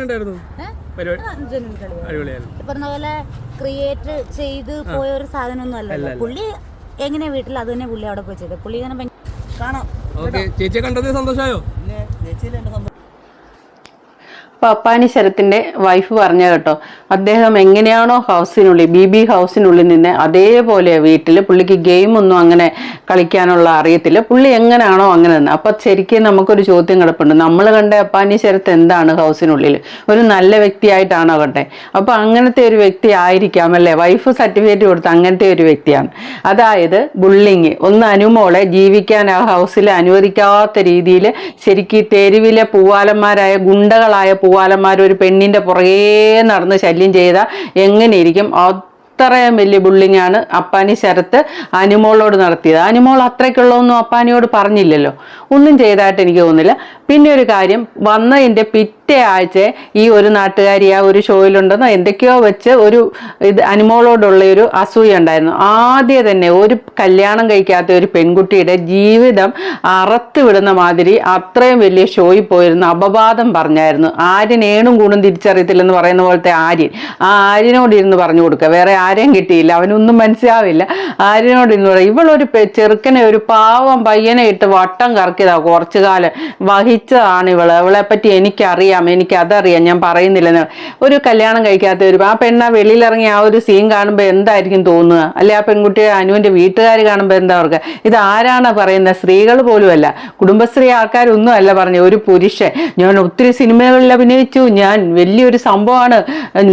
എങ്ങനെയുണ്ടായിരുന്നു? പറഞ്ഞ പോലെ ക്രിയേറ്റ് ചെയ്ത് പോയ ഒരു സാധനമൊന്നും അല്ലല്ലോ. പുള്ളി എങ്ങനെയാ വീട്ടിൽ അത് തന്നെ പുള്ളി അവിടെ പോയി ചെയ്തത് പുള്ളി ഇങ്ങനെ കാണാം. ഓക്കെ ചേച്ചിയെ കണ്ടത് സന്തോഷമായോ? അപ്പൊ അപ്പാനി ശരത്തിന്റെ വൈഫ് പറഞ്ഞ കേട്ടോ. അദ്ദേഹം എങ്ങനെയാണോ ഹൗസിനുള്ളിൽ ബി ബി ഹൗസിനുള്ളിൽ നിന്ന് അതേപോലെ വീട്ടിൽ പുള്ളിക്ക് ഗെയിം ഒന്നും അങ്ങനെ കളിക്കാനുള്ള അറിയത്തില്ല. പുള്ളി എങ്ങനെയാണോ അങ്ങനെ നിന്ന്. അപ്പൊ ശരിക്കും നമുക്കൊരു ചോദ്യം കിടപ്പുണ്ട്. നമ്മൾ കണ്ട അപ്പാനി ശരത്ത് എന്താണ് ഹൗസിനുള്ളിൽ ഒരു നല്ല വ്യക്തിയായിട്ടാണോ കട്ടെ അപ്പൊ അങ്ങനത്തെ ഒരു വ്യക്തി ആയിരിക്കാം അല്ലേ? വൈഫ് സർട്ടിഫിക്കറ്റ് കൊടുത്ത അങ്ങനത്തെ ഒരു വ്യക്തിയാണ്. അതായത് ബുള്ളിങ് ഒന്ന് അനുമോളെ ജീവിക്കാൻ ആ ഹൗസിൽ അനുവദിക്കാത്ത രീതിയിൽ ശരിക്കും തെരുവിലെ പൂവാലന്മാരായ ഗുണ്ടകളായ പൂവാലന്മാർ ഒരു പെണ്ണിന്റെ പുറകെ നടന്ന് ശല്യം ചെയ്താൽ എങ്ങനെയിരിക്കും? അത്രയും വലിയ ബുള്ളിങ്ങാണ് അപ്പാനി ശരത്ത് അനുമോളോട് നടത്തിയത്. അനുമോൾ അത്രയ്ക്കുള്ളതൊന്നും അപ്പാനിയോട് പറഞ്ഞില്ലല്ലോ. ഒന്നും ചെയ്തതായിട്ട് എനിക്ക് തോന്നുന്നില്ല. പിന്നെ ഒരു കാര്യം വന്നതിന്റെ പിറ്റേ ആഴ്ച ഈ ഒരു നാട്ടുകാരി ആ ഒരു ഷോയിലുണ്ടെന്നോ എന്തൊക്കെയോ വെച്ച് ഒരു ഇത് അനുമോളോടുള്ള ഒരു അസൂയ ഉണ്ടായിരുന്നു. ആദ്യം തന്നെ ഒരു കല്യാണം കഴിക്കാത്ത ഒരു പെൺകുട്ടിയുടെ ജീവിതം അറത്ത് വിടുന്ന മാതിരി അത്രയും വലിയ ഷോയിൽ പോയിരുന്ന അപവാദം പറഞ്ഞായിരുന്നു. ആര്യൻ ഏണും കൂടും തിരിച്ചറിയത്തില്ലെന്ന് പറയുന്ന പോലത്തെ ആര്യൻ. ആ ആര്യനോട് ഇരുന്ന് പറഞ്ഞു കൊടുക്കുക. വേറെ ആരെയും കിട്ടിയില്ല. അവനൊന്നും മനസ്സിലാവില്ല. ആര്യനോട് ഇരുന്ന് പറയും ഇവളൊരു ചെറുക്കനെ ഒരു പാവം പയ്യനെ ഇട്ട് വട്ടം കറക്കിയതാ കുറച്ചു കാലം. വഹിച്ചതാണ് ഇവൾ. അവളെ പറ്റി എനിക്കറിയാം. എനിക്ക് അതറിയാം ഞാൻ പറയുന്നില്ലെന്ന്. ഒരു കല്യാണം കഴിക്കാത്ത ഒരു ആ പെണ്ണ വെളിയിലിറങ്ങി ആ ഒരു സീൻ കാണുമ്പോൾ എന്തായിരിക്കും തോന്നുക? അല്ലെ ആ പെൺകുട്ടിയെ അനുവിന്റെ വീട്ടുകാർ കാണുമ്പോൾ എന്താ അവർക്ക്? ഇത് ആരാണ് പറയുന്നത്? സ്ത്രീകൾ പോലുമല്ല. കുടുംബശ്രീ ആൾക്കാരൊന്നും അല്ല പറഞ്ഞു ഒരു പുരുഷൻ. ഞാൻ ഒത്തിരി സിനിമകളിൽ അഭിനയിച്ചു. ഞാൻ വലിയൊരു സംഭവമാണ്.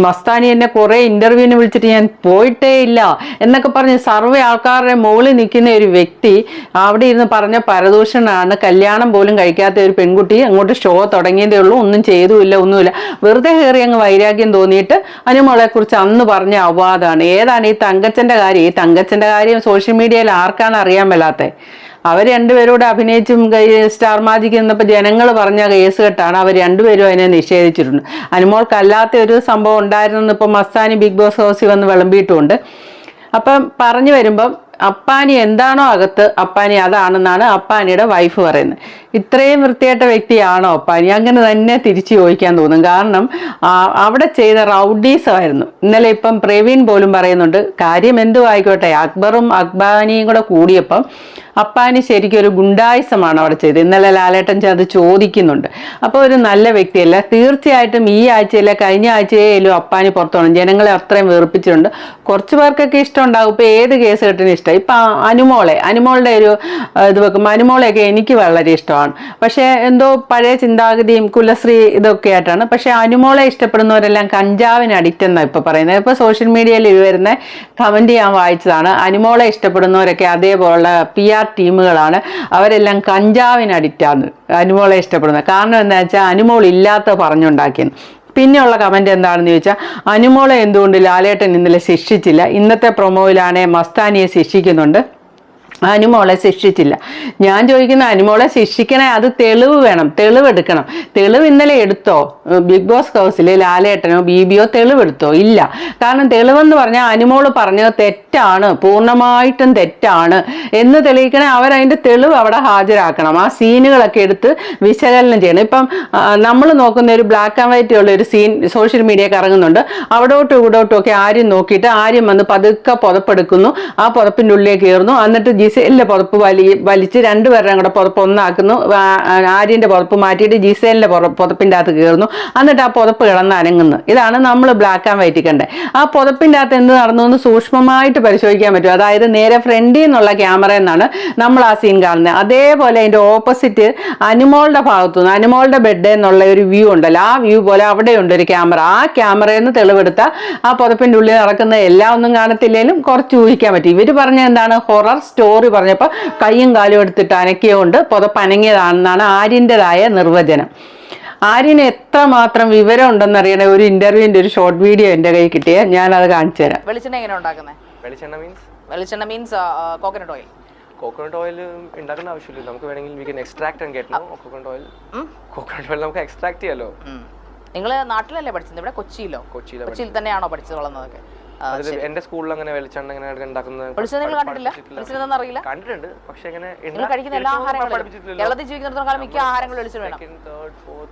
മസ്താനി എന്നെ കുറേ ഇന്റർവ്യൂവിന് വിളിച്ചിട്ട് ഞാൻ പോയിട്ടേ ഇല്ല എന്നൊക്കെ പറഞ്ഞ് സർവേ ആൾക്കാരുടെ മുകളിൽ നിൽക്കുന്ന ഒരു വ്യക്തി അവിടെ ഇരുന്ന് പറഞ്ഞ പരദൂഷണാണ് കല്യാണം പോലും കഴിക്കാത്ത ഒരു പെൺകുട്ടി അങ്ങോട്ട് ഷോ തുടങ്ങിയതേ ഉള്ളൂ. ഒന്നും ചെയ്തുമില്ല ഒന്നുമില്ല. വെറുതെ കയറി അങ്ങ് വൈരാഗ്യം തോന്നിയിട്ട് അനുമോളെ കുറിച്ച് അന്ന് പറഞ്ഞ അവാദാണ്. ഏതാണ് ഈ തങ്കച്ചന്റെ കാര്യം? ഈ തങ്കച്ചന്റെ കാര്യം സോഷ്യൽ മീഡിയയിൽ ആർക്കാണ് അറിയാൻ മേലാത്തത് അവർ രണ്ടുപേരോട് അഭിനയിച്ചും സ്റ്റാർ മാജിക് നിന്നപ്പോൾ ജനങ്ങൾ പറഞ്ഞ കേസ് കെട്ടാണ് അവർ രണ്ടുപേരും അതിനെ നിഷേധിച്ചിട്ടുണ്ട്. അനുമോൾക്കല്ലാത്ത ഒരു സംഭവം ഉണ്ടായിരുന്നെന്ന് ഇപ്പം മസ്താനി ബിഗ് ബോസ് ഹൗസിൽ വന്ന് വിളമ്പിയിട്ടുമുണ്ട് അപ്പം പറഞ്ഞു വരുമ്പം അപ്പാനി എന്താണോ അകത്ത് അപ്പാനി അതാണെന്നാണ് അപ്പാനിയുടെ വൈഫ് പറയുന്നത്. ഇത്രയും വൃത്തിയായിട്ട വ്യക്തിയാണോ അപ്പാനി? അങ്ങനെ തന്നെ തിരിച്ചു ചോദിക്കാൻ തോന്നും. കാരണം അവിടെ ചെയ്ത റൗഡീസമായിരുന്നു ഇന്നലെ ഇപ്പം പ്രവീൺ പോലും പറയുന്നുണ്ട് കാര്യം എന്തു ആയിക്കോട്ടെ അക്ബറും അക്ബാനിയും കൂടെ കൂടിയപ്പം അപ്പാനി ശരിക്കും ഒരു ഗുണ്ടായുസമാണ് അവിടെ ചെയ്തത്. ഇന്നലെ ലാലേട്ടൻ അത് ചോദിക്കുന്നുണ്ട്. അപ്പോൾ ഒരു നല്ല വ്യക്തിയല്ല. തീർച്ചയായിട്ടും ഈ ആഴ്ചയിലെ കഴിഞ്ഞ ആഴ്ചയിലും അപ്പാനി പുറത്തോണം ജനങ്ങളെ അത്രയും വേർപ്പിച്ചിട്ടുണ്ട് കുറച്ച് പേർക്കൊക്കെ ഇഷ്ടം ഉണ്ടാകും ഇപ്പോൾ ഏത് കേസ് കെട്ടിനും ഇഷ്ടം. ഇപ്പം അനുമോളെ അനുമോളുടെ ഒരു ഇത് വെക്കുമ്പോൾ അനുമോളെയൊക്കെ എനിക്ക് വളരെ ഇഷ്ടമാണ്. പക്ഷേ എന്തോ പഴയ ചിന്താഗതിയും കുലശ്രീ ഇതൊക്കെ ആയിട്ടാണ്. പക്ഷേ അനുമോളെ ഇഷ്ടപ്പെടുന്നവരെല്ലാം കഞ്ചാവിന് അഡിക്റ്റ് എന്നാണ് ഇപ്പോൾ പറയുന്നത്. ഇപ്പോൾ സോഷ്യൽ മീഡിയയിൽ വരുന്ന കമന്റ് ഞാൻ വായിച്ചതാണ്. അനുമോളെ ഇഷ്ടപ്പെടുന്നവരൊക്കെ അതേപോലുള്ള പി ആർ ടീമുകളാണ്. അവരെല്ലാം കഞ്ചാവിന് അഡിക്റ്റാണ്. അനുമോളെ ഇഷ്ടപ്പെടുന്നത്. കാരണം എന്താ വെച്ചാൽ അനുമോൾ ഇല്ലാത്ത പറഞ്ഞുണ്ടാക്കിയെന്ന്. പിന്നെയുള്ള കമന്റ് എന്താണെന്ന് ചോദിച്ചാൽ അനുമോളെ എന്തുകൊണ്ട് ലാലേട്ടൻ ഇന്നലെ ശിക്ഷിച്ചില്ല? ഇന്നത്തെ പ്രൊമോയിലാണെ മസ്താനിയെ ശിക്ഷിക്കുന്നുണ്ട്. അനുമോളെ ശിക്ഷിച്ചില്ല. ഞാൻ ചോദിക്കുന്ന അനുമോളെ ശിക്ഷിക്കണേ അത് തെളിവ് വേണം തെളിവെടുക്കണം. തെളിവ് ഇന്നലെ എടുത്തോ? ബിഗ് ബോസ് ഹൗസിൽ ലാലേട്ടനോ ബിബിയോ തെളിവെടുത്തോ? ഇല്ല. കാരണം തെളിവെന്ന് പറഞ്ഞാൽ അനുമോൾ പറഞ്ഞത് തെറ്റാണ് പൂർണമായിട്ടും തെറ്റാണ് എന്ന് തെളിയിക്കണേ അവരതിന്റെ തെളിവ് അവിടെ ഹാജരാക്കണം. ആ സീനുകളൊക്കെ എടുത്ത് വിശകലനം ചെയ്യണം. ഇപ്പം നമ്മൾ നോക്കുന്ന ഒരു ബ്ലാക്ക് ആൻഡ് വൈറ്റ് ഉള്ള ഒരു സീൻ സോഷ്യൽ മീഡിയ കറങ്ങുന്നുണ്ട് അവിടോട്ടും ഇവിടോട്ടും ഒക്കെ ആരും നോക്കിയിട്ട് ആരും വന്ന് പതുക്കെ പുതപ്പെടുക്കുന്നു. ആ പുതപ്പിന്റെ ഉള്ളിലേക്ക് കയറുന്നു. എന്നിട്ട് ജിസേലിന്റെ പുറപ്പ് വലി വലിച്ച് രണ്ടുപേരുടെയും കൂടെ പുറപ്പ് ഒന്നാക്കുന്നു. ആര്യന്റെ പുറപ്പ് മാറ്റിയിട്ട് ജിസേലിന്റെ പുറ- പുതപ്പിന്റെ അകത്ത് കയറുന്നു. എന്നിട്ട് ആ പുറപ്പ് കിടന്ന് അനങ്ങുന്നു. ഇതാണ് നമ്മൾ ബ്ലാക്ക് ആൻഡ് വൈറ്റ് കണ്ടത് ആ പുതപ്പിന്റെ അകത്ത് എന്ത് നടന്നു എന്ന് സൂക്ഷ്മമായിട്ട് പരിശോധിക്കാൻ പറ്റും. അതായത് നേരെ ഫ്രണ്ടിൽ നിന്നുള്ള ക്യാമറ എന്നാണ് നമ്മൾ ആ സീൻ കാണുന്നത്. അതേപോലെ അതിന്റെ ഓപ്പോസിറ്റ് അനുമോളുടെ ഭാഗത്തുനിന്ന് അനുമോളുടെ ബെഡ് എന്നുള്ള ഒരു വ്യൂ ഉണ്ടല്ലോ. ആ വ്യൂ പോലെ അവിടെയുണ്ട് ഒരു ക്യാമറ. ആ ക്യാമറയിൽ നിന്ന് തെളിവെടുത്ത ആ പുതപ്പിന്റെ ഉള്ളിൽ നടക്കുന്ന എല്ലാം ഒന്നും കാണത്തില്ലെങ്കിലും കുറച്ച് ഊഹിക്കാൻ പറ്റും. ഇവർ പറഞ്ഞ എന്താണ്? ഹൊറർ സ്റ്റോറി പറഞ്ഞപ്പോൾ കൈയും കാലും എടുത്തിട്ട് അനക്കിയുകൊണ്ട് പുതപ്പ് അനങ്ങിയതാണെന്നാണ് ആര്യന്റെതായ നിർവചനം. ആര്യന് എത്രമാത്രം വിവരം ഉണ്ടെന്നറിയണ ഒരു ഇന്റർവ്യൂവിന്റെ ഒരു ഷോർട്ട് വീഡിയോ എന്റെ കയ്യിൽ കിട്ടിയ ഞാൻ അത് കാണിച്ചു തരാം. വെളിച്ചെണ്ണ എങ്ങനെ ഉണ്ടാക്കുന്നത് വെളിച്ചെണ്ണ മീൻസ് വെളിച്ചെണ്ണ means coconut oil coconut oil ഉണ്ടാക്കുന്ന ആവശ്യമില്ല. നമുക്ക് വേണമെങ്കിൽ we can extract and get no coconut oil coconut oil നമുക്ക് എക്സ്ട്രാക്ട് ചെയ്യാലോ? നിങ്ങൾ നാട്ടിലല്ലേ പഠിച്ചത്? ഇവിടെ കൊച്ചിയിലോ? കൊച്ചിയിൽ തന്നെയാണോ പഠിച്ചത് വളർന്നതൊക്കെ? എന്റെ സ്കൂളിൽ അങ്ങനെ വെളിച്ചെണ്ണ ഇങ്ങനെ ഉണ്ടാക്കുന്നത് അറിയില്ല? കണ്ടിട്ടുണ്ട്. പക്ഷെ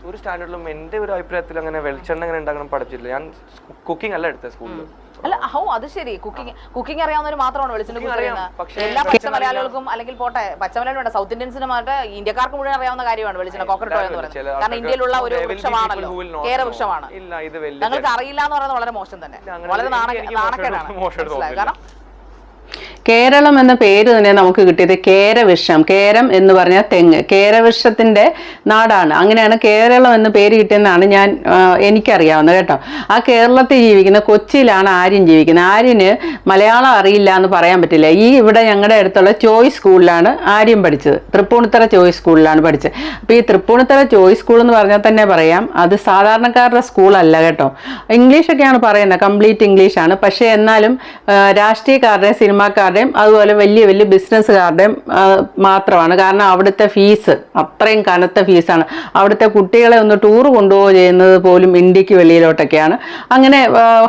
ഒരു സ്റ്റാൻഡേർഡിലും എന്റെ ഒരു അഭിപ്രായത്തിൽ അങ്ങനെ വെളിച്ചെണ്ണ അങ്ങനെ ഉണ്ടാക്കണം പഠിച്ചിട്ടില്ല ഞാൻ കുക്കിംഗ് അല്ല എടുത്തത് സ്കൂളിൽ അല്ല ഹോ അത് ശരി. കുക്കിംഗ് കുക്കിംഗ് അറിയാവുന്നവർ മാത്രമാണ് വെളിച്ചെണ്ണ എല്ലാ പച്ച മലയാളികൾക്കും അല്ലെങ്കിൽ പോട്ടെ പച്ച മലയാളി വേണ്ട സൗത്ത് ഇന്ത്യൻസിന് മറ്റേ ഇന്ത്യക്കാർക്ക് മുഴുവൻ അറിയാവുന്ന കാര്യമാണ് വെളിച്ചെണ്ണ കോക്കനട്ട് ഓയിൽ എന്ന് പറയുന്നത്. കാരണം ഇന്ത്യയിലുള്ള ഒരു വൃക്ഷമാണല്ലോ. people who കേര know. വൃക്ഷമാണ്. ഇല്ല ഇത് വലിയ നിങ്ങൾക്ക് അറിയില്ല എന്ന് പറയുന്നത് വളരെ മോശം തന്നെ. വളരെ എനിക്ക് നാണ- എനിക്ക് നാണക്കേടാണ്? കാരണം കേരളം എന്ന പേര് തന്നെ നമുക്ക് കിട്ടിയത് കേരവൃക്ഷം കേരം എന്ന് പറഞ്ഞാൽ തെങ്ങ്. കേരവൃക്ഷത്തിന്റെ നാടാണ്. അങ്ങനെയാണ് കേരളം എന്ന പേര് കിട്ടിയെന്നാണ് ഞാൻ എനിക്കറിയാവുന്നത് കേട്ടോ. ആ കേരളത്തിൽ ജീവിക്കുന്ന കൊച്ചിയിലാണ് ആര്യൻ ജീവിക്കുന്നത്. ആര്യന് മലയാളം അറിയില്ല എന്ന് പറയാൻ പറ്റില്ല. ഈ ഇവിടെ ഞങ്ങളുടെ അടുത്തുള്ള ചോയ്സ് സ്കൂളിലാണ് ആര്യൻ പഠിച്ചത്. തൃപ്പൂണിത്തറ ചോയ്സ് സ്കൂളിലാണ് പഠിച്ചത്. അപ്പോൾ ഈ തൃപ്പൂണിത്തറ ചോയ്സ് സ്കൂൾ എന്ന് പറഞ്ഞാൽ തന്നെ പറയാം അത് സാധാരണക്കാരുടെ സ്കൂളല്ല കേട്ടോ. ഇംഗ്ലീഷൊക്കെയാണ് പറയുന്നത്. കംപ്ലീറ്റ് ഇംഗ്ലീഷാണ്. പക്ഷേ എന്നാലും രാഷ്ട്രീയക്കാരുടെ രാഷ്ട്രീയക്കാരുടെയും സിനിമാക്കാരുടെയും അതുപോലെ വലിയ വലിയ ബിസിനസ്സുകാരുടെയും മാത്രമാണ്. കാരണം അവിടുത്തെ ഫീസ് അത്രയും കനത്ത ഫീസാണ്. അവിടുത്തെ കുട്ടികളെ ഒന്ന് ടൂർ കൊണ്ടുപോകുക ചെയ്യുന്നത് പോലും ഇന്ത്യയ്ക്ക് വെളിയിലോട്ടൊക്കെയാണ്. അങ്ങനെ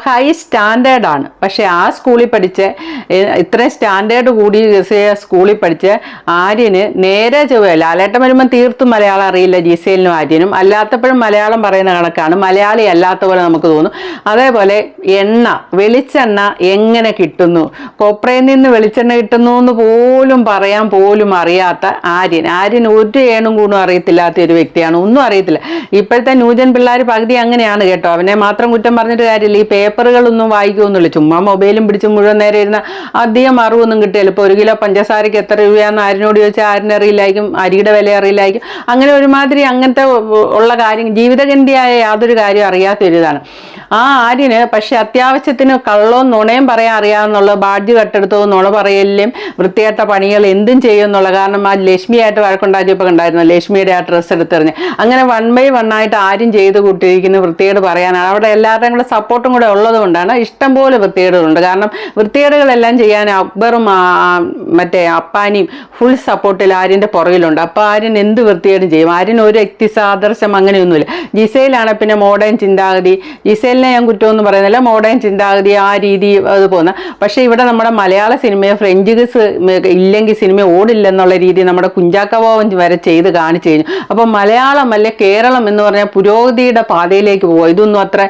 ഹൈ സ്റ്റാൻഡേർഡാണ് പക്ഷേ ആ സ്കൂളിൽ പഠിച്ച ഇത്രയും സ്റ്റാൻഡേർഡ് കൂടി സ്കൂളിൽ പഠിച്ച ആര്യന് നേരെ ചൊവ്വ ലാലേട്ടൻ വരുമ്പം തീർത്തും മലയാളം അറിയില്ല ജിസേലിനും ആര്യനും. അല്ലാത്തപ്പോഴും മലയാളം പറയുന്ന കണക്കാണ്. മലയാളി അല്ലാത്ത പോലെ നമുക്ക് തോന്നും. അതേപോലെ എണ്ണ വെളിച്ചെണ്ണ എങ്ങനെ കിട്ടുന്നു? കൊപ്രയിൽ നിന്ന് വെളിച്ചെണ്ണ കിട്ടുന്നു എന്ന് പോലും പറയാൻ പോലും അറിയാത്ത ആര്യൻ. ആര്യൻ ഒരു ഏണും കൂടും അറിയത്തില്ലാത്ത ഒരു വ്യക്തിയാണ്. ഒന്നും അറിയത്തില്ല. ഇപ്പോഴത്തെ ന്യൂജൻ പിള്ളേർ പകുതി അങ്ങനെയാണ് കേട്ടോ. അവനെ മാത്രം കുറ്റം പറഞ്ഞിട്ട് കാര്യമില്ല. ഈ പേപ്പറുകളൊന്നും വായിക്കുമെന്നുള്ളൂ ചുമ്മാ മൊബൈലും പിടിച്ച് മുഴുവൻ നേരെ ഇരുന്ന അധികം അറിവൊന്നും കിട്ടിയില്ല ഇപ്പോൾ ഒരു കിലോ പഞ്ചസാരയ്ക്ക് എത്ര രൂപയാണെന്ന് ആരിനോട് ചോദിച്ചാൽ ആരിനറിയില്ലായിരിക്കും അരിയുടെ വില അറിയില്ലായിരിക്കും. അങ്ങനെ ഒരുമാതിരി അങ്ങനത്തെ ഉള്ള കാര്യം ജീവിതഗന്ധിയായ യാതൊരു കാര്യം അറിയാത്ത ഒരിതാണ് ആ ആര്യന് പക്ഷെ അത്യാവശ്യത്തിന് കള്ളവും നുണയും പറയാൻ അറിയാമെന്നുള്ള ബാഡ്ജ് കട്ടെടുത്തോ നുണ പറയലിലും വൃത്തികെട്ട പണികൾ എന്തും ചെയ്യുമെന്നുള്ള കാരണം ആ ലക്ഷ്മിയായിട്ട് വഴക്കുണ്ടാക്കിയപ്പോൾ ഉണ്ടായിരുന്നു ലക്ഷ്മിയുടെ ആ ഡ്രസ്സ് എടുത്തെറിഞ്ഞ്. അങ്ങനെ വൺ ബൈ വൺ ആയിട്ട് ആരും ചെയ്ത് കൂട്ടിയിരിക്കുന്ന വൃത്തികേട് പറയാനാണ്. അവിടെ എല്ലാവരുടെയും കൂടെ സപ്പോർട്ടും കൂടെ ഉള്ളതുകൊണ്ടാണ് ഇഷ്ടംപോലെ ഇഷ്ടം പോലെ വൃത്തികേടുകളുണ്ട്. കാരണം വൃത്തികേടുകളെല്ലാം ചെയ്യാൻ അക്ബറും മറ്റേ അപ്പാനിയും ഫുൾ സപ്പോർട്ടിൽ ആര്യന്റെ പുറകിലുണ്ട്. അപ്പോൾ ആര്യൻ എന്ത് വൃത്തികേടും ചെയ്യും? ആര്യൻ ഒരു വ്യക്തിസാദർശം അങ്ങനെയൊന്നുമില്ല. ജിസയിലാണ് പിന്നെ മോഡേൺ ചിന്താഗതി. ജിസയിലിനെ ഞാൻ കുറ്റമൊന്നും പറയുന്നില്ല. മോഡേൺ ചിന്താഗതി ആ രീതി അത് പോകുന്ന. പക്ഷേ ഇവിടെ നമ്മുടെ മലയാള സിനിമയെ ഫ്രഞ്ച് കിസ് ഇല്ലെങ്കിൽ സിനിമ ഓടില്ല എന്നുള്ള രീതി നമ്മുടെ കുഞ്ചാക്കബോവൻ വരെ ചെയ്ത് കാണിച്ചു കഴിഞ്ഞു. അപ്പം മലയാളം അല്ലെ കേരളം എന്ന് പറഞ്ഞാൽ പുരോഗതിയുടെ പാതയിലേക്ക് പോകുക ഇതൊന്നും അത്ര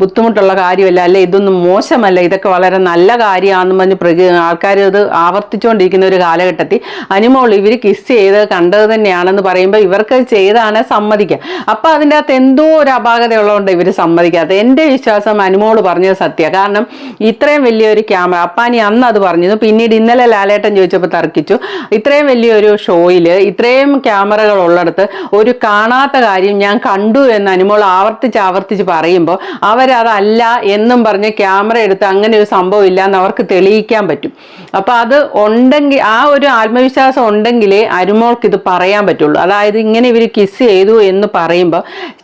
ബുദ്ധിമുട്ടുള്ള കാര്യമല്ല അല്ലെ ഇതൊന്നും മോശമല്ല. ഇതൊക്കെ വളരെ നല്ല കാര്യമാണെന്ന് പറഞ്ഞ് പ്രകൃ ആൾക്കാർ ഇത് ആവർത്തിച്ചുകൊണ്ടിരിക്കുന്ന ഒരു കാലഘട്ടത്തിൽ അനിമോൾ ഇവർ കിസ് ചെയ്ത് കണ്ടത് തന്നെയാണെന്ന് പറയുമ്പോൾ ഇവർക്ക് ചെയ്താണ് സമ്മതിക്കുക അപ്പം അതിന്റെ അകത്ത് എന്തോ ഒരു അപാകത ഉള്ളതുകൊണ്ട് ഇവർ സമ്മതിക്കാത്ത എന്റെ വിശ്വാസം അനുമോൾ പറഞ്ഞത് സത്യമാണ് കാരണം ഇത്രയും വലിയൊരു ക്യാമറ അപ്പാനി അന്ന് അത് പറഞ്ഞിരുന്നു. പിന്നീട് ഇന്നലെ ലാലേട്ടൻ ചോദിച്ചപ്പോൾ തർക്കിച്ചു. ഇത്രയും വലിയൊരു ഷോയിൽ ഇത്രയും ക്യാമറകൾ ഉള്ളിടത്ത് ഒരു കാണാത്ത കാര്യം ഞാൻ കണ്ടു എന്ന് അനുമോൾ ആവർത്തിച്ച് ആവർത്തിച്ച് പറയുമ്പോൾ അവരതല്ല എന്നും പറഞ്ഞ് ക്യാമറ എടുത്ത് അങ്ങനെ ഒരു സംഭവം ഇല്ല എന്ന് അവർക്ക് തെളിയിക്കാൻ പറ്റും. അപ്പോൾ അത് ഉണ്ടെങ്കിൽ ആ ഒരു ആത്മവിശ്വാസം ഉണ്ടെങ്കിലേ അനുമോൾക്ക് ഇത് പറയാൻ പറ്റുള്ളൂ. അതായത് ഇങ്ങനെ ഇവർ കിസ് ചെയ്തു എന്ന് പറയുമ്പോൾ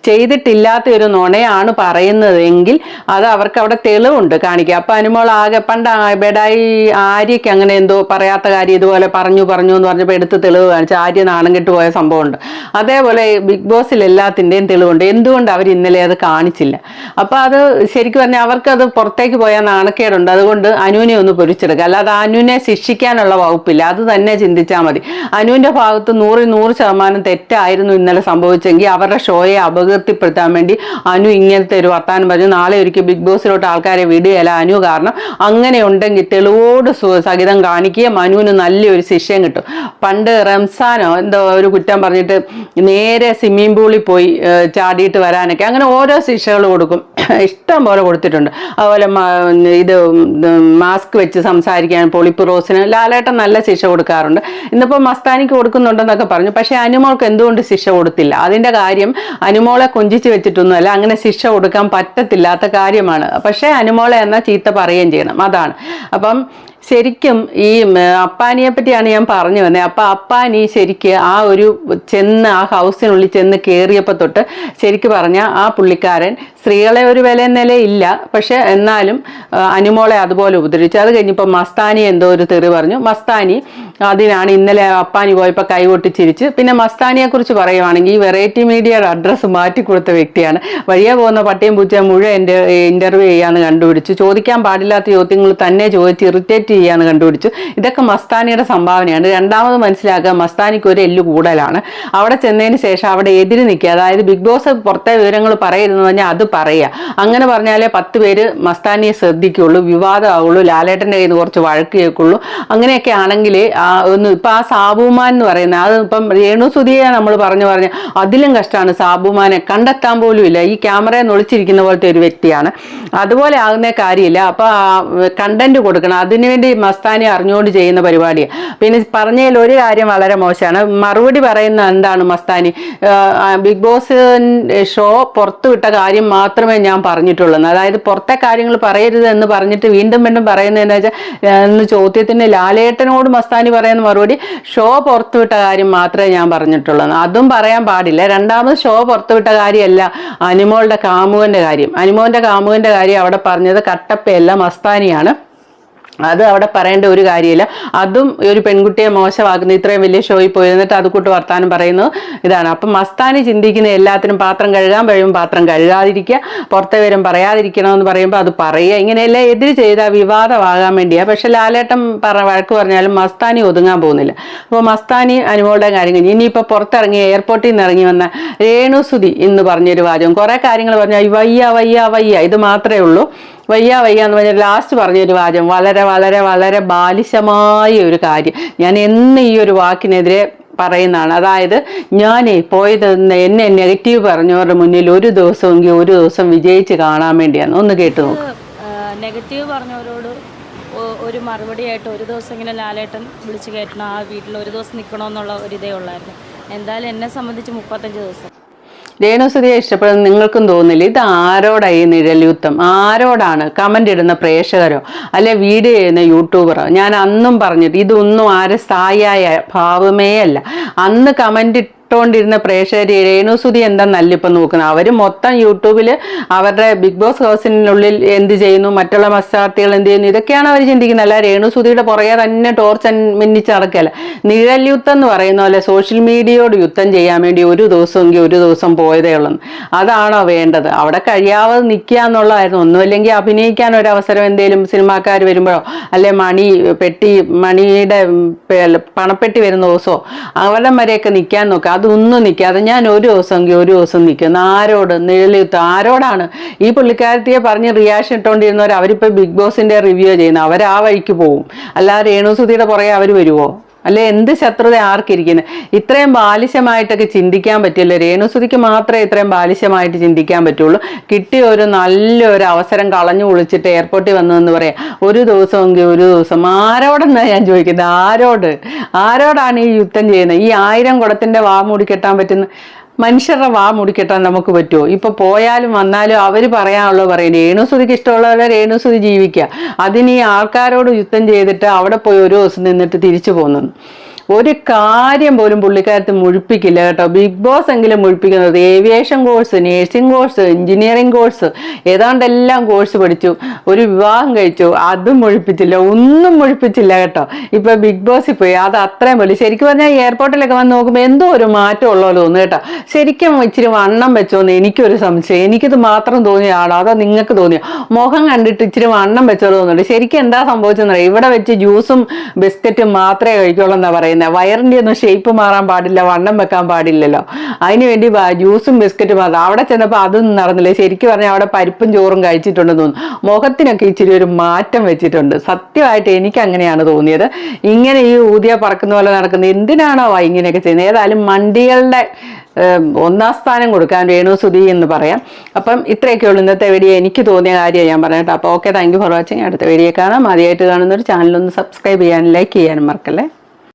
ചെയ്തിട്ടില്ലാത്ത ഒരു നുണയാണ് പറയുന്നതെങ്കിൽ അത് അവർക്ക് അവിടെ തെളിവുണ്ട് കാണിക്കുക അപ്പോൾ അനുമോൾ ആകെ പണ്ട് ആ ബെഡായി ആര്യക്ക് അങ്ങനെ എന്തോ പറയാത്ത കാര്യം ഇതുപോലെ പറഞ്ഞു പറഞ്ഞു എന്ന് പറഞ്ഞപ്പോൾ എടുത്ത് തെളിവ് കാണിച്ചു ആര്യ നാണം കെട്ടുപോയ സംഭവമുണ്ട്. അതേപോലെ ബിഗ് ബോസിൽ എല്ലാത്തിന്റെയും തെളിവുണ്ട്. എന്തുകൊണ്ട് അവർ ഇന്നലെ അത് കാണിച്ചില്ല? അപ്പോൾ അത് ശരിക്കും പറഞ്ഞാൽ അവർക്കത് പുറത്തേക്ക് പോയാൽ നാണക്കേടുണ്ട്. അതുകൊണ്ട് അനുവിനെ ഒന്ന് പൊരിച്ചെടുക്കുക. അല്ലാതെ അനുവിനെ ശിക്ഷിക്കാനുള്ള വകുപ്പില്ല. അത് തന്നെ ചിന്തിച്ചാൽ മതി. അനുവിന്റെ ഭാഗത്ത് നൂറിൽ നൂറ് ശതമാനം തെറ്റായിരുന്നു ഇന്നലെ സംഭവിച്ചെങ്കിൽ അവരുടെ ഷോയെ അപകീർത്തിപ്പെടുത്താൻ വേണ്ടി അനു ഇങ്ങനത്തെ ഒരു വർത്താനം പറഞ്ഞു. നാളെ ഒരിക്കൽ ബിഗ് ബോസിലോട്ട് ആൾക്കാരെ വിടുകയല്ല അനു കാരണം. അങ്ങനെ ഉണ്ടെങ്കിൽ തെളിവോട് സഹിതം കാണിക്കുകയും മനുവിന് നല്ലൊരു ശിക്ഷയും കിട്ടും. പണ്ട് റംസാനോ എന്തോ ഒരു കുറ്റം പറഞ്ഞിട്ട് നേരെ സ്വിമ്മിംഗ് പൂളിൽ പോയി ചാടിയിട്ട് വരാനൊക്കെ അങ്ങനെ ഓരോ ശിക്ഷകൾ കൊടുക്കും. ഇഷ്ടം പോലെ കൊടുത്തിട്ടുണ്ട്. അതുപോലെ ഇത് മാസ്ക് വെച്ച് സംസാരിക്കാൻ പൊളിപ്പ് റോസിന് ലാലേട്ടൻ നല്ല ശിക്ഷ കൊടുക്കാറുണ്ട്. ഇന്നിപ്പോൾ മസ്താനിക്ക് കൊടുക്കുന്നുണ്ടെന്നൊക്കെ പറഞ്ഞു. പക്ഷേ അനുമോൾക്ക് എന്തുകൊണ്ട് ശിക്ഷ കൊടുത്തില്ല? അതിന്റെ കാര്യം അനുമോളെ കൊഞ്ചിച്ച് വെച്ചിട്ടൊന്നുമല്ല അങ്ങനെ ശിക്ഷ കൊടുക്കാൻ പറ്റത്തില്ലാത്ത കാര്യമാണ്. പക്ഷേ അനുമോളെ എന്നാൽ ചീത്ത പറയുകയും ചെയ്യണം. അതാണ്. അപ്പം ശരിക്കും ഈ അപ്പാനിയെ പറ്റിയാണ് ഞാൻ പറഞ്ഞു വന്നത് അപ്പൊ അപ്പാനി ശരിക്ക് ആ ഒരു ചെന്ന് ആ ഹൗസിനുള്ളിൽ ചെന്ന് കയറിയപ്പോൾ തൊട്ട് ശരിക്ക് പറഞ്ഞാൽ ആ പുള്ളിക്കാരൻ സ്ത്രീകളെ ഒരു വില നിലയില്ല. പക്ഷെ എന്നാലും അനുമോളെ അതുപോലെ ഉപദ്രവിച്ചു. അത് കഴിഞ്ഞപ്പോൾ മസ്താനി എന്തോ ഒരു തെറി പറഞ്ഞു. മസ്താനി അതിനാണ് ഇന്നലെ അപ്പാനി പോയപ്പോൾ കൈകൊട്ടി ചിരിച്ച് പിന്നെ മസ്താനിയെ കുറിച്ച് പറയുവാണെങ്കിൽ ഈ വെറൈറ്റി മീഡിയയുടെ അഡ്രസ്സ് മാറ്റി കൊടുത്ത വ്യക്തിയാണ്. വഴിയെ പോകുന്ന പട്ടിയും പൂച്ചയും മുഴുവൻ എന്റെ ഇന്റർവ്യൂ ചെയ്യാന്ന് കണ്ടുപിടിച്ചു. ചോദിക്കാൻ പാടില്ലാത്ത ചോദ്യങ്ങൾ തന്നെ ചോദിച്ച് ഇറിറ്റേറ്റ് ചെയ്യാന്ന് കണ്ടുപിടിച്ചു. ഇതൊക്കെ മസ്താനിയുടെ സംഭാവനയാണ്. രണ്ടാമത് മനസ്സിലാക്കുക മസ്താനിക്ക് ഒരു എല്ല് കൂടുതലാണ്. അവിടെ ചെന്നതിന് ശേഷം അവിടെ എതിര് നിൽക്കുക. അതായത് ബിഗ് ബോസ് പുറത്തെ വിവരങ്ങൾ പറയരുതെന്ന് പറഞ്ഞാൽ അത് പറയുക അങ്ങനെ പറഞ്ഞാലേ പത്ത് പേര് മസ്താനിയെ ശ്രദ്ധിക്കുള്ളൂ വിവാദമാവുള്ളൂ ലാലേട്ടന്റെ കയ്യിൽ നിന്ന് കുറച്ച് വഴക്ക് കേൾക്കുള്ളൂ. അങ്ങനെയൊക്കെ ആണെങ്കിൽ ഒന്ന് ഇപ്പം ആ സാബുമാൻ എന്ന് പറയുന്നത് അത് ഇപ്പം രേണു സുധിയെ നമ്മൾ പറഞ്ഞു പറഞ്ഞ് അതിലും കഷ്ടമാണ് സാബുമാനെ. കണ്ടെത്താൻ പോലും ഇല്ല. ഈ ക്യാമറയെ നൊളിച്ചിരിക്കുന്ന പോലത്തെ ഒരു വ്യക്തിയാണ്. അതുപോലെ ആകുന്ന കാര്യമില്ല. അപ്പോൾ കണ്ടന്റ് കൊടുക്കണം. അതിനുവേണ്ടി മസ്താനി അറിഞ്ഞുകൊണ്ട് ചെയ്യുന്ന പരിപാടിയാണ് പിന്നെ പറഞ്ഞതിൽ ഒരു കാര്യം വളരെ മോശമാണ്. മറുപടി പറയുന്ന എന്താണ് മസ്താനി? ബിഗ് ബോസ് ഷോ പുറത്തുവിട്ട കാര്യം മാത്രമേ ഞാൻ പറഞ്ഞിട്ടുള്ളൂ. അതായത് പുറത്തെ കാര്യങ്ങൾ പറയരുത് എന്ന് പറഞ്ഞിട്ട് വീണ്ടും വീണ്ടും പറയുന്നതെന്ന് വെച്ചാൽ ചോദ്യത്തിന് ലാലേട്ടനോട് മസ്താനി പറയുന്ന മറുപടി ഷോ പുറത്തുവിട്ട കാര്യം മാത്രമേ ഞാൻ പറഞ്ഞിട്ടുള്ളൂ. അതും പറയാൻ പാടില്ല. രണ്ടാമത് ഷോ പുറത്തുവിട്ട കാര്യമല്ല അനിമോളുടെ കാമുകന്റെ കാര്യം. അനിമോന്റെ കാമുകന്റെ കാര്യം അവിടെ പറഞ്ഞത് കട്ടപ്പയല്ല മസ്താനിയാണ്. അത് അവിടെ പറയേണ്ട ഒരു കാര്യമില്ല. അതും ഒരു പെൺകുട്ടിയെ മോശമാകുന്ന ഇത്രയും വലിയ ഷോയിൽ പോയി എന്നിട്ട് അത് കൂട്ട് വർത്താനം പറയുന്നത് ഇതാണ്. അപ്പം മസ്താനി ചിന്തിക്കുന്ന എല്ലാത്തിനും പാത്രം കഴുകാൻ കഴിയുമ്പോൾ പാത്രം കഴുകാതിരിക്കുക പുറത്തെ വരും പറയാതിരിക്കണമെന്ന് പറയുമ്പോൾ അത് പറയുക. ഇങ്ങനെയെല്ലാം എതിര് ചെയ്ത വിവാദമാകാൻ വേണ്ടിയാണ് പക്ഷെ ലാലേട്ടൻ പറ വഴക്ക് പറഞ്ഞാലും മസ്താനി ഒതുങ്ങാൻ പോകുന്നില്ല. അപ്പോൾ മസ്താനി അനുമോളുടെ കാര്യം കഴിഞ്ഞ് ഇനിയിപ്പോൾ പുറത്തിറങ്ങി എയർപോർട്ടിൽ നിന്ന് ഇറങ്ങി വന്ന രേണുസുതി എന്ന് പറഞ്ഞൊരു വാചകം. കുറേ കാര്യങ്ങൾ പറഞ്ഞാൽ വയ്യ വയ്യ വയ്യ. ഇത് മാത്രമേ ഉള്ളൂ. വയ്യ വയ്യ എന്ന് പറഞ്ഞാൽ ലാസ്റ്റ് പറഞ്ഞൊരു വാചകം. വളരെ വളരെ വളരെ ബാലിശമായ ഒരു കാര്യം. ഞാൻ എന്ന് ഈ ഒരു വാക്കിനെതിരെ പറയുന്നതാണ്. അതായത് ഞാൻ പോയത് എന്നെ നെഗറ്റീവ് പറഞ്ഞവരുടെ മുന്നിൽ ഒരു ദിവസമെങ്കിൽ ഒരു ദിവസം വിജയിച്ച് കാണാൻ വേണ്ടിയാണ്. ഒന്ന് കേട്ട് നോക്ക്. നെഗറ്റീവ് പറഞ്ഞവരോട് ഒരു മറുപടിയായിട്ട് ഒരു ദിവസം ഇങ്ങനെ ലാലേട്ടൻ വിളിച്ചു കയറ്റണം ആ വീട്ടിൽ ഒരു ദിവസം നിൽക്കണമെന്നുള്ള ഒരു ഇതേ ഉള്ളായിരുന്നു. എന്തായാലും എന്നെ സംബന്ധിച്ച് മുപ്പത്തഞ്ച് ദിവസം. രേണുസുതിയെ ഇഷ്ടപ്പെടുന്ന നിങ്ങൾക്കും തോന്നില്ല ഇത് ആരോടായി ഈ നിഴൽ യുദ്ധം? ആരോടാണ്? കമന്റ് ഇടുന്ന പ്രേക്ഷകരോ? അല്ലെ വീഡിയോ ചെയ്യുന്ന യൂട്യൂബറോ ഞാൻ അന്നും പറഞ്ഞിട്ട് ഇതൊന്നും ആരും സ്ഥായിയായ ഭാവമേ അല്ല. അന്ന് കമന്റ് ഇട്ടുകൊണ്ടിരുന്ന പ്രേക്ഷകർ രേണുസുതി എന്തെന്നല്ല ഇപ്പം നോക്കുന്നത്? അവർ മൊത്തം യൂട്യൂബിൽ അവരുടെ ബിഗ് ബോസ് ഹൗസിനുള്ളിൽ എന്ത് ചെയ്യുന്നു? മറ്റുള്ള മത്സരാർത്ഥികൾ എന്ത് ചെയ്യുന്നു? ഇതൊക്കെയാണ് അവർ ചിന്തിക്കുന്നത്. അല്ല രേണുസുതിയുടെ പുറകെ തന്നെ ടോർച്ച് മിന്നിച്ച് നടക്കുകയല്ല നിഴൽ യുദ്ധം എന്ന് പറയുന്ന പോലെ സോഷ്യൽ മീഡിയയോട് യുദ്ധം ചെയ്യാൻ വേണ്ടി ഒരു ദിവസമെങ്കിൽ ഒരു ദിവസം പോയതേ ഉള്ളൂ. അതാണോ വേണ്ടത്? അവിടെ കഴിയാതെ നിൽക്കുക എന്നുള്ളതായിരുന്നു. ഒന്നുമില്ലെങ്കിൽ അഭിനയിക്കാൻ ഒരു അവസരം എന്തെങ്കിലും സിനിമാക്കാർ വരുമ്പോഴോ അല്ലെ മണി പെട്ടി മണിയുടെ പണപ്പെട്ടി വരുന്ന ദിവസമോ അവിടം വരെയൊക്കെ നിൽക്കാൻ നോക്കുക. അതൊന്നും നിൽക്കാതെ ഞാൻ ഒരു ദിവസമെങ്കിൽ ഒരു ദിവസം നിൽക്കുന്നു ആരോട്? നിഴലിയുത്ത് ആരോടാണ്? ഈ പുള്ളിക്കാരത്തിയെ പറഞ്ഞ് റിയാക്ഷൻ ഇട്ടുകൊണ്ടിരുന്നവർ അവരിപ്പോൾ ബിഗ് ബോസിന്റെ റിവ്യൂ ചെയ്യുന്നു. അവർ ആ വഴിക്ക് പോകും അല്ലാതെ രേണുസുതിയുടെ പുറകെ അവർ വരുമോ അല്ലെ? എന്ത് ശത്രുത ആർക്കിരിക്കുന്നത് ഇത്രയും ബാലിശമായിട്ടൊക്കെ ചിന്തിക്കാൻ പറ്റില്ല? രേണുസുതിക്ക് മാത്രമേ ഇത്രയും ബാലിശമായിട്ട് ചിന്തിക്കാൻ പറ്റുള്ളൂ. കിട്ടിയ ഒരു നല്ലൊരു അവസരം കളഞ്ഞു കുളിച്ചിട്ട് എയർപോർട്ടിൽ വന്നതെന്ന് പറയാം. ഒരു ദിവസമെങ്കിൽ ഒരു ദിവസം. ആരോടെന്നാണ് ഞാൻ ചോദിക്കുന്നത്? ആരോട്? ആരോടാണ് ഈ യുദ്ധം ചെയ്യുന്നത്? ഈ ആയിരം കുടത്തിന്റെ വാ കെട്ടാൻ പറ്റുന്ന മനുഷ്യരുടെ വാ മുടിക്കെട്ടാൻ നമുക്ക് പറ്റുമോ? ഇപ്പൊ പോയാലും വന്നാലും അവർ പറയാനുള്ളത് പറയും രേണുസുതിക്ക് ഇഷ്ടമുള്ളവരെ രേണുസുതി ജീവിക്കുക. അതിന് ഈ ആൾക്കാരോട് യുദ്ധം ചെയ്തിട്ട് അവിടെ പോയി ഒരു ദിവസം നിന്നിട്ട് തിരിച്ചു പോകുന്നു ഒരു കാര്യം പോലും പുള്ളിക്കാരത്ത് മുഴിപ്പിക്കില്ല കേട്ടോ. ബിഗ് ബോസ് എങ്കിലും മുഴിപ്പിക്കുന്നത് aviation course nursing course engineering course ഏതാണ്ടെല്ലാം course പഠിച്ചു. ഒരു വിവാഹം കഴിച്ചു. അതും മുഴിപ്പിച്ചില്ല. ഒന്നും മുഴിപ്പിച്ചില്ല കേട്ടോ. ഇപ്പൊ ബിഗ് ബോസിൽ പോയി. അത് അത്രയും പോലെ ശരിക്കും പറഞ്ഞാൽ എയർപോർട്ടിലൊക്കെ വന്ന് നോക്കുമ്പോൾ എന്തോ ഒരു മാറ്റം ഉള്ളോ തോന്നുന്നു കേട്ടോ. ശരിക്കും ഇച്ചിരി വണ്ണം വെച്ചോന്ന് എനിക്കൊരു സംശയം. എനിക്കിത് മാത്രം തോന്നിയ ആളോ? അതോ നിങ്ങൾക്ക് തോന്നിയോ? മുഖം കണ്ടിട്ട് ഇച്ചിരി വണ്ണം വെച്ചോ തോന്നുന്നുണ്ട്. ശരിക്കും എന്താ സംഭവിച്ചെന്നറിയാം? ഇവിടെ വെച്ച് ജ്യൂസും ബിസ്ക്കറ്റും മാത്രമേ കഴിക്കുള്ളൂ എന്നാ പറയുന്നത് വയറിന്റെ ഒന്നും ഷേപ്പ് മാറാൻ പാടില്ല വണ്ണം വെക്കാൻ പാടില്ലല്ലോ. അതിന് വേണ്ടി ജ്യൂസും ബിസ്ക്കറ്റും മാത്രം അവിടെ ചെന്നപ്പോൾ അതൊന്നും നടന്നില്ല. ശരിക്കും പറഞ്ഞാൽ അവിടെ പരിപ്പും ചോറും കഴിച്ചിട്ടുണ്ടെന്ന് തോന്നുന്നു. മുഖത്തിനൊക്കെ ഇച്ചിരി ഒരു മാറ്റം വെച്ചിട്ടുണ്ട്. സത്യമായിട്ട് എനിക്ക് അങ്ങനെയാണ് തോന്നിയത്. ഇങ്ങനെ ഈ ഊതിയ പറക്കുന്ന പോലെ നടക്കുന്നത് എന്തിനാണോ ഇങ്ങനെയൊക്കെ ചെയ്യുന്നത്? ഏതായാലും മണ്ടികളുടെ ഒന്നാം സ്ഥാനം കൊടുക്കാൻ രേണുസുതി എന്ന് പറയാം. അപ്പം ഇത്രയൊക്കെ ഉള്ളൂ. ഇന്നത്തെ വീഡിയോ എനിക്ക് തോന്നിയ കാര്യം ഞാൻ പറഞ്ഞിട്ട് അപ്പോൾ okay thank you for watching അടുത്ത വീഡിയോ കാണാം. ആദ്യമായിട്ട് കാണുന്നൊരു ചാനലൊന്ന് സബ്സ്ക്രൈബ് ചെയ്യാനും ലൈക്ക് ചെയ്യാനും മറക്കല്ലേ?